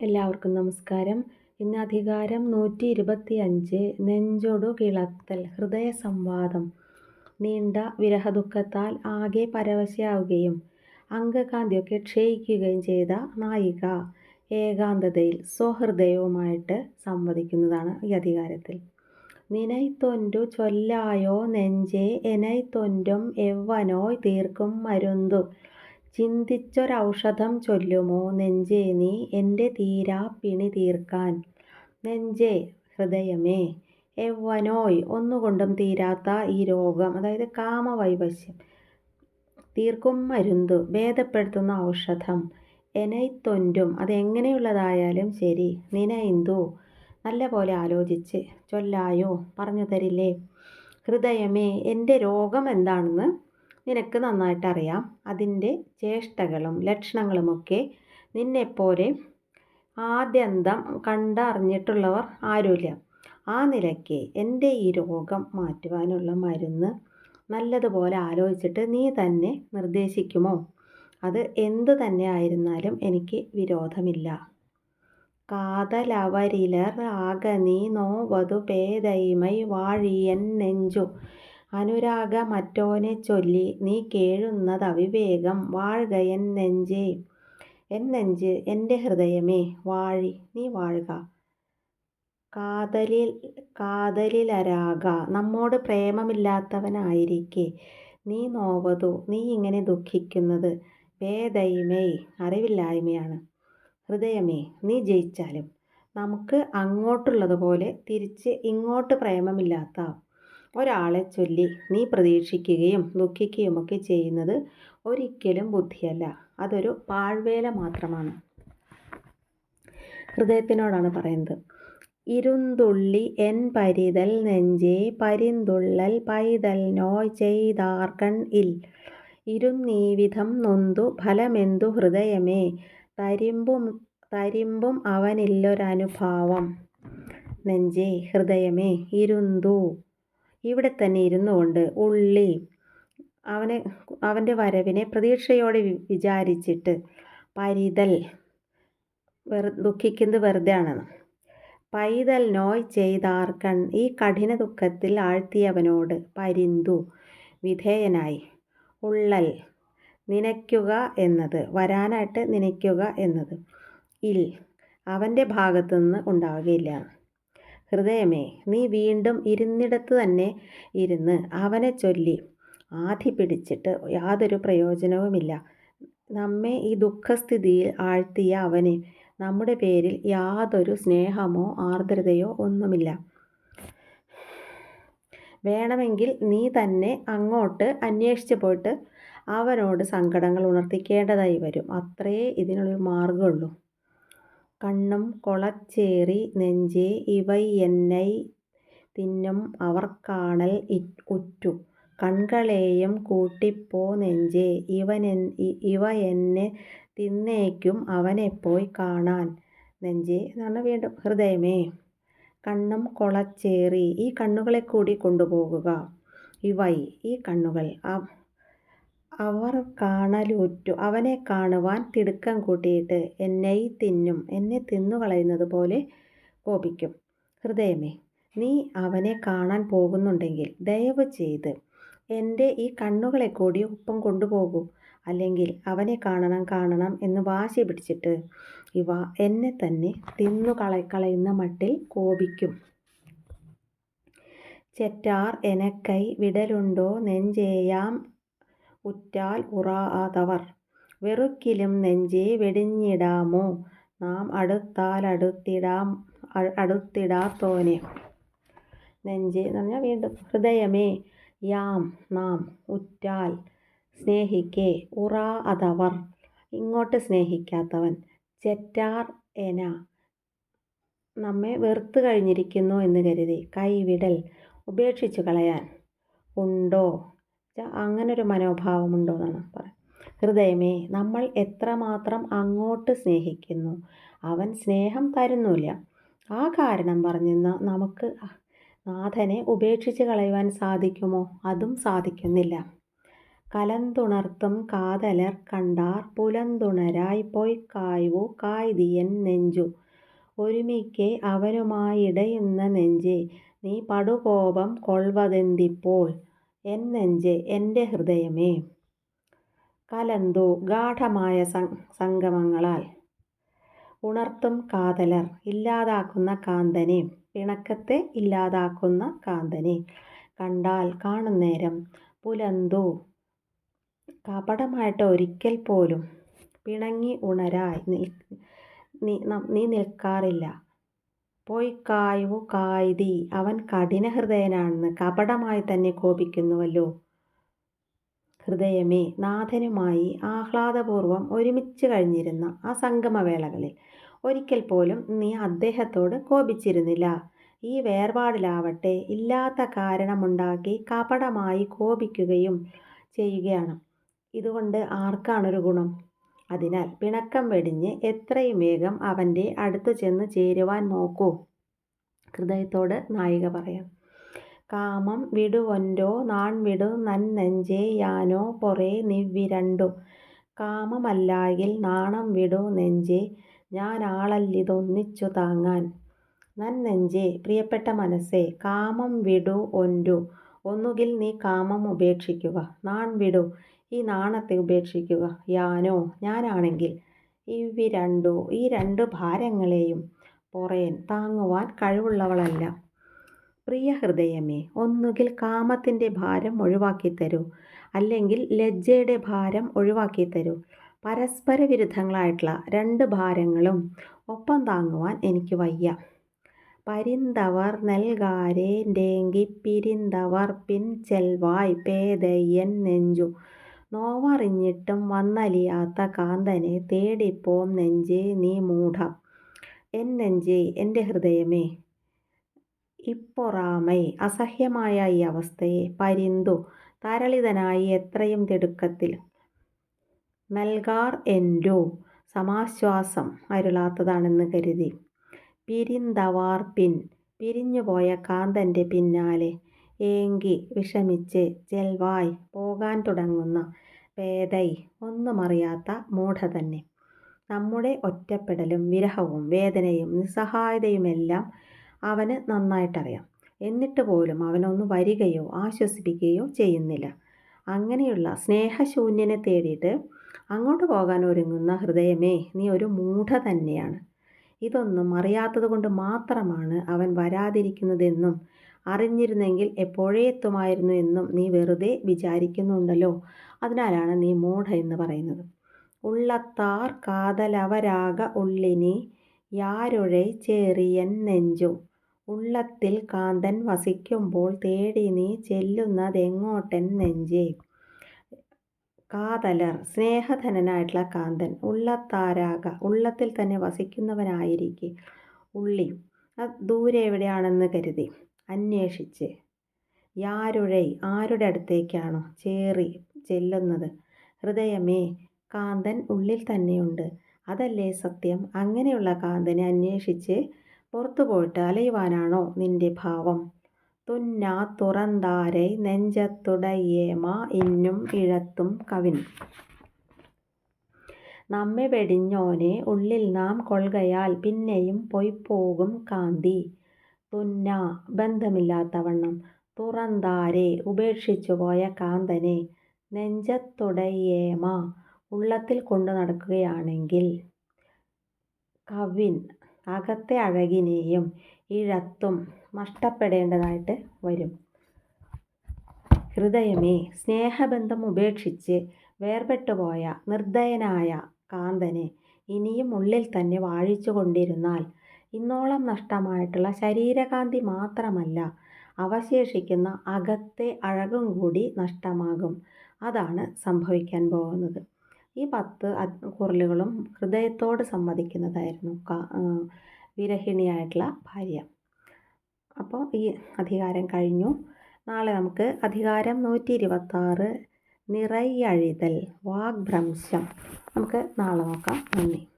എല്ലാവർക്കും നമസ്കാരം. ഇന്ന് അധികാരം നൂറ്റി ഇരുപത്തി അഞ്ച് നെഞ്ചൊടു കിളത്തൽ ഹൃദയ സംവാദം നീണ്ട വിരഹദുഃഖത്താൽ ആകെ പരവശയാവുകയും അംഗകാന്തിയൊക്കെ ക്ഷയിക്കുകയും ചെയ്ത നായിക ഏകാന്തതയിൽ സ്വഹൃദയവുമായിട്ട് സംവദിക്കുന്നതാണ് ഈ അധികാരത്തിൽ. നിനൈത്തൊന്റു ചൊല്ലായോ നെഞ്ചേ എനൈത്തൊന്റും എവ്വനോയ് തീർക്കും മരുന്തു. ചിന്തിച്ചൊരൗഷധം ചൊല്ലുമോ? നെഞ്ചേ നീ എന്റെ തീരാ പിണി തീർക്കാൻ. നെഞ്ചേ ഹൃദയമേ എവ്വനോയ് ഒന്നുകൊണ്ടും തീരാത്ത ഈ രോഗം അതായത് കാമവൈവശ്യം തീർക്കും മരുന്ന് ഭേദപ്പെടുത്തുന്ന ഔഷധം എനൈത്തൊന്റും അതെങ്ങനെയുള്ളതായാലും ശരി നിനൈന്തു നല്ല പോലെ ആലോചിച്ച് ചൊല്ലായോ? പറഞ്ഞു തരില്ലേ? ഹൃദയമേ എന്റെ രോഗം എന്താണെന്ന് നിനക്ക് നന്നായിട്ടറിയാം. അതിന്റെ ചേഷ്ടകളും ലക്ഷണങ്ങളുമൊക്കെ നിന്നെപ്പോലെ ആദ്യന്തം കണ്ടറിഞ്ഞിട്ടുള്ളവർ ആരുമില്ല. ആ നിലയ്ക്ക് എന്റെ ഈ രോഗം മാറ്റുവാനുള്ള മരുന്ന് നല്ലതുപോലെ ആലോചിച്ചിട്ട് നീ തന്നെ നിർദ്ദേശിക്കുമോ? അത് എന്തു തന്നെ ആയിരുന്നാലും എനിക്ക് വിരോധമില്ല. കാതലവരിലർ ആക നീ നോവതു പേദൈമൈ വാഴിയൻ നെഞ്ചു. അനുരാഗ മറ്റോനെ ചൊല്ലി നീ കേഴുന്നതവിവേകം വാഴുകയൻ നെഞ്ചേ. എൻ നെഞ്ച് എന്റെ ഹൃദയമേ വാഴി നീ വാഴുക. കാതലിൽ കാതലിലരാക നമ്മോട് പ്രേമമില്ലാത്തവനായിരിക്കെ. നീ നോവതു നീ ഇങ്ങനെ ദുഃഖിക്കുന്നത് വേദൈമേ അറിവില്ലായ്മയാണ്. ഹൃദയമേ നീ ജയിച്ചാലും നമുക്ക് അങ്ങോട്ടുള്ളതുപോലെ തിരിച്ച് ഇങ്ങോട്ട് പ്രേമമില്ലാത്ത ഒരാളെ ചൊല്ലി നീ പ്രതീക്ഷിക്കുകയും ദുഃഖിക്കുകയുമൊക്കെ ചെയ്യുന്നത് ഒരിക്കലും ബുദ്ധിയല്ല. അതൊരു പാഴ്വേല മാത്രമാണ്. ഹൃദയത്തിനോടാണ് പറയുന്നത്. ഇരുന്തുള്ളി എൻ പരിതൽ നെഞ്ചേ പരിന്തുള്ളൽ പൈതൽ നോയ് ചെയ്താർക്കൺ ഇൽ. ഇരുന്നീവിധം നൊന്തു ഫലമെന്തു ഹൃദയമേ? തരിമ്പും തരിമ്പും അവനില്ലൊരനുഭാവം. നെഞ്ചേ ഹൃദയമേ ഇരുന്തു. ഇവിടെ തന്നെ ഇരുന്നു കൊണ്ട് ഉള്ളി അവനെ അവന്റെ വരവിനെ പ്രതീക്ഷയോടെ വിചാരിച്ചിട്ട് പരിതൽ വെറു ദുഃഖിക്കുന്നത് വെറുതെ ആണെന്ന് പൈതൽ നോയ് ചെയ്താർക്കൺ ഈ കഠിന ദുഃഖത്തിൽ ആഴ്ത്തിയവനോട് പരിന്തു വിധേയനായി. ഉള്ളൽ നനയ്ക്കുക എന്നത് വരാനായിട്ട് നനയ്ക്കുക എന്നത്. ഇൽ അവന്റെ ഭാഗത്തു നിന്ന് ഉണ്ടാവുകയില്ല. ഹൃദയമേ നീ വീണ്ടും ഇരുന്നിടത്ത് തന്നെ ഇരുന്ന് അവനെ ചൊല്ലി ആധി പിടിച്ചിട്ട് യാതൊരു പ്രയോജനവുമില്ല. നമ്മെ ഈ ദുഃഖസ്ഥിതിയിൽ ആഴ്ത്തിയ അവന് നമ്മുടെ പേരിൽ യാതൊരു സ്നേഹമോ ആർദ്രതയോ ഒന്നുമില്ല. വേണമെങ്കിൽ നീ തന്നെ അങ്ങോട്ട് അന്വേഷിച്ച് പോയിട്ട് അവനോട് സങ്കടങ്ങൾ ഉണർത്തിക്കേണ്ടതായി വരും. അത്രയേ ഇതിനുള്ളൊരു മാർഗമുള്ളൂ കണ്ണും കൊളച്ചേറി നെഞ്ചേ ഇവയെന്നൈ തിന്നും അവർക്കാണൽ ഉറ്റു. കൺകളെയും കൂട്ടിപ്പോ നെഞ്ചേ എന്നെ തിന്നേക്കും അവനെപ്പോയി കാണാൻ. നെഞ്ചേ എന്ന് വീണ്ടും ഹൃദയമേ. കണ്ണും കൊളച്ചേറി ഈ കണ്ണുകളെ കൂടി കൊണ്ടുപോകുക. ഇവൈ ഈ കണ്ണുകൾ അവർ കാണലുറ്റു. അവനെ കാണുവാൻ തിടുക്കം കൂട്ടിയിട്ട് എന്നെ തിന്നും എന്നെ തിന്നുകളയുന്നത് പോലെ കോപിക്കും. ഹൃദയമേ നീ അവനെ കാണാൻ പോകുന്നുണ്ടെങ്കിൽ ദയവ് ചെയ്ത് എന്റെ ഈ കണ്ണുകളെ കൂടി ഒപ്പം കൊണ്ടുപോകൂ. അല്ലെങ്കിൽ അവനെ കാണണം കാണണം എന്ന് വാശി പിടിച്ചിട്ട് ഇവ എന്നെ തന്നെ തിന്നു കള കളയുന്ന മട്ടിൽ കോപിക്കും. ചെറ്റാർ എനക്കൈ വിടലുണ്ടോ നെഞ്ചേയാം ഉറ്റാൽ ഉറാതവർ വെറുക്കിലും നെഞ്ചേ വെടിഞ്ഞിടാമോ? നാം അടുത്താലടുത്തിടാം അടുത്തിടാത്തോനെ. നെഞ്ചേ എന്ന് പറഞ്ഞാൽ വീണ്ടും ഹൃദയമേ. യാം നാം ഉറ്റാൽ സ്നേഹിക്കേ. ഉറാ അതവർ ഇങ്ങോട്ട് സ്നേഹിക്കാത്തവൻ. ചെറ്റാർ എന. നമ്മെ വെറുത്തു കഴിഞ്ഞിരിക്കുന്നു എന്ന് കരുതി. കൈവിടൽ ഉപേക്ഷിച്ചു കളയാൻ. ഉണ്ടോ? അങ്ങനൊരു മനോഭാവമുണ്ടോ എന്നാണ് പറയുന്നത് ഹൃദയമേ നമ്മൾ എത്രമാത്രം അങ്ങോട്ട് സ്നേഹിക്കുന്നു അവൻ സ്നേഹം തരുന്നില്ല. ആ കാരണം പറഞ്ഞെന്ന് നമുക്ക് നാഥനെ ഉപേക്ഷിച്ച് കളയുവാൻ സാധിക്കുമോ? അതും സാധിക്കുന്നില്ല. കലന്തുണർത്തും കാതലർ കണ്ടാർ പുലന്തുണരായി പോയി കായ്വു കായ്തിയൻ നെഞ്ചു. ഒരുമിക്കെ അവനുമായിടയുന്ന നെഞ്ചേ നീ പടുകോപം കൊൾവതെന്തിപ്പോൾ എൻ നെഞ്ചേ എന്റെ ഹൃദയമേ കലന്തോ ഗാഠമായ സംഗമങ്ങളാൽ ഉണർത്തും കാതലർ ഇല്ലാതാക്കുന്ന കാന്തനെ പിണക്കത്തെ ഇല്ലാതാക്കുന്ന കാന്തനെ കണ്ടാൽ കാണുന്നേരം പുലന്തോ കപടമായിട്ട് ഒരിക്കൽ പോലും പിണങ്ങി ഉണരായി നീ നിൽക്കാറില്ല പോയി കായു കായ്തി. അവൻ കഠിനഹൃദയനാണെന്ന് കപടമായി തന്നെ കോപിക്കുന്നുവല്ലോ. ഹൃദയമേ നാഥനുമായി ആഹ്ലാദപൂർവം ഒരുമിച്ച് കഴിഞ്ഞിരുന്ന ആ സംഗമവേളകളിൽ ഒരിക്കൽ പോലും നീ അദ്ദേഹത്തോട് കോപിച്ചിരുന്നില്ല. ഈ വേർപാടിലാവട്ടെ ഇല്ലാത്ത കാരണമുണ്ടാക്കി കപടമായി കോപിക്കുകയും ചെയ്യുകയാണ്. ഇതുകൊണ്ട് ആർക്കാണൊരു ഗുണം? അതിനാൽ പിണക്കം വെടിഞ്ഞ് എത്രയും വേഗം അവന്റെ അടുത്തു ചെന്ന് ചേരുവാൻ നോക്കൂ. ഹൃദയത്തോട് നായിക പറയാം. കാമം വിടുവൊന്റോ നാൺ വിടു നന്നെഞ്ചേ യാനോ പൊറേ നിവ്വിരണ്ടു കാമമല്ലായിൽ നാണം വിടു നെഞ്ചേ ഞാനാളല്ലിതൊന്നിച്ചു താങ്ങാൻ. നൻ നെഞ്ചേ പ്രിയപ്പെട്ട മനസ്സേ കാമം വിടു ഒന്റു ഒന്നുകിൽ നീ കാമം ഉപേക്ഷിക്കുക. നാൺ വിടു ഈ നാണത്തെ ഉപേക്ഷിക്കുക. യാനോ ഞാനാണെങ്കിൽ ഇവി രണ്ടോ ഈ രണ്ട് ഭാരങ്ങളെയും പൊറേൻ താങ്ങുവാൻ കഴിവുള്ളവളല്ല. പ്രിയ ഹൃദയമേ ഒന്നുകിൽ കാമത്തിന്റെ ഭാരം ഒഴിവാക്കി തരൂ അല്ലെങ്കിൽ ലജ്ജയുടെ ഭാരം ഒഴിവാക്കി തരൂ പരസ്പര വിരുദ്ധങ്ങളായിട്ടുള്ള രണ്ട് ഭാരങ്ങളും ഒപ്പം താങ്ങുവാൻ എനിക്ക് വയ്യ. പരിന്തവർ നൽകാരേന്റെങ്കി പിരിന്തവർ പിൻ ചെൽവായ് പേതയ്യൻ നെഞ്ചു. നോവറിഞ്ഞിട്ടും വന്നലിയാത്ത കാന്തനെ തേടിപ്പോം നെഞ്ചേ നീ മൂഢം. എൻ നെഞ്ചേ എന്റെ ഹൃദയമേ ഇപ്പൊറാമൈ അസഹ്യമായ ഈ അവസ്ഥയെ പരിന്തു തരളിതനായി എത്രയും തിടുക്കത്തിൽ. നൽകാർ എന്റെ സമാശ്വാസം അരുളാത്തതാണെന്ന് കരുതി. പിരിന്തവാർ പിൻ പിരിഞ്ഞുപോയ കാന്തന്റെ പിന്നാലെ ഏങ്കി വിഷമിച്ച് ജൽവായ് പോകാൻ തുടങ്ങുന്ന പേതൈ ഒന്നുമറിയാത്ത മൂഢ തന്നെ. നമ്മുടെ ഒറ്റപ്പെടലും വിരഹവും വേദനയും നിസ്സഹായതയുമെല്ലാം അവന് നന്നായിട്ടറിയാം. എന്നിട്ട് പോലും അവനൊന്ന് വരികയോ ആശ്വസിപ്പിക്കുകയോ ചെയ്യുന്നില്ല. അങ്ങനെയുള്ള സ്നേഹശൂന്യനെ തേടിയിട്ട് അങ്ങോട്ട് പോകാൻ ഒരുങ്ങുന്ന ഹൃദയമേ നീ ഒരു മൂഢ തന്നെയാണ്. ഇതൊന്നും അറിയാത്തത് കൊണ്ട് മാത്രമാണ് അവൻ വരാതിരിക്കുന്നതെന്നും അറിഞ്ഞിരുന്നെങ്കിൽ എപ്പോഴേ എത്തുമായിരുന്നു എന്നും നീ വെറുതെ വിചാരിക്കുന്നുണ്ടല്ലോ. അതിനാലാണ് നീ മൂഢ എന്ന് പറയുന്നത്. ഉള്ളത്താർ കാതലവരാക ഉള്ളിനി യാരൊഴെ ചേറിയൻ നെഞ്ചു. ഉള്ളത്തിൽ കാന്തൻ വസിക്കുമ്പോൾ തേടി നീ ചെല്ലുന്നതെങ്ങോട്ടൻ നെഞ്ചേ. കാതലർ സ്നേഹധനനായിട്ടുള്ള കാന്തൻ ഉള്ളത്താരാക ഉള്ളത്തിൽ തന്നെ വസിക്കുന്നവനായിരിക്കെ. ഉള്ളി ദൂരെ എവിടെയാണെന്ന് കരുതി. അന്വേഷിച്ച്. യാരുഴൈ ആരുടെ അടുത്തേക്കാണോ ചേറി ചെല്ലുന്നത്? ഹൃദയമേ കാന്തൻ ഉള്ളിൽ തന്നെയുണ്ട്. അതല്ലേ സത്യം? അങ്ങനെയുള്ള കാന്തനെ അന്വേഷിച്ച് പുറത്തു പോയിട്ട് അലയുവാനാണോ നിന്റെ ഭാവം? തുന്ന തുറന്താരെ നെഞ്ചത്തുടയേമ ഇന്നും ഇഴത്തും കവിൻ. നമ്മെ വെടിഞ്ഞോനെ ഉള്ളിൽ നാം കൊള്ളുകയാൽ പിന്നെയും പൊയ്പോകും കാന്തി. തുന്ന ബന്ധമില്ലാത്തവണ്ണം തുറന്താരെ ഉപേക്ഷിച്ചുപോയ കാന്തനെ നെഞ്ചത്തുടയേമ ഉള്ളത്തിൽ കൊണ്ടു നടക്കുകയാണെങ്കിൽ. കവിൻ അകത്തെ അഴകിനെയും ഇഴത്തും നഷ്ടപ്പെടേണ്ടതായിട്ട് വരും. ഹൃദയമേ സ്നേഹബന്ധം ഉപേക്ഷിച്ച് വേർപെട്ടുപോയ നിർദ്ദയനായ കാന്തനെ ഇനിയും ഉള്ളിൽ തന്നെ വാഴിച്ചു കൊണ്ടിരുന്നാൽ ഇന്നോളം നഷ്ടമായിട്ടുള്ള ശരീരകാന്തി മാത്രമല്ല അവശേഷിക്കുന്ന അകത്തെ അഴകും കൂടി നഷ്ടമാകും. അതാണ് സംഭവിക്കാൻ പോകുന്നത്. ഈ പത്ത് കുരലുകളും ഹൃദയത്തോട് സമ്മതിക്കുന്നതായിരുന്നു വിരഹിണിയായിട്ടുള്ള ഭാര്യ. അപ്പോൾ ഈ അധികാരം കഴിഞ്ഞു. നാളെ നമുക്ക് അധികാരം നൂറ്റി ഇരുപത്താറ് നിറയഴിതൽ വാഗ്ഭ്രംശം. നമുക്ക് നാളെ നോക്കാം. നന്ദി.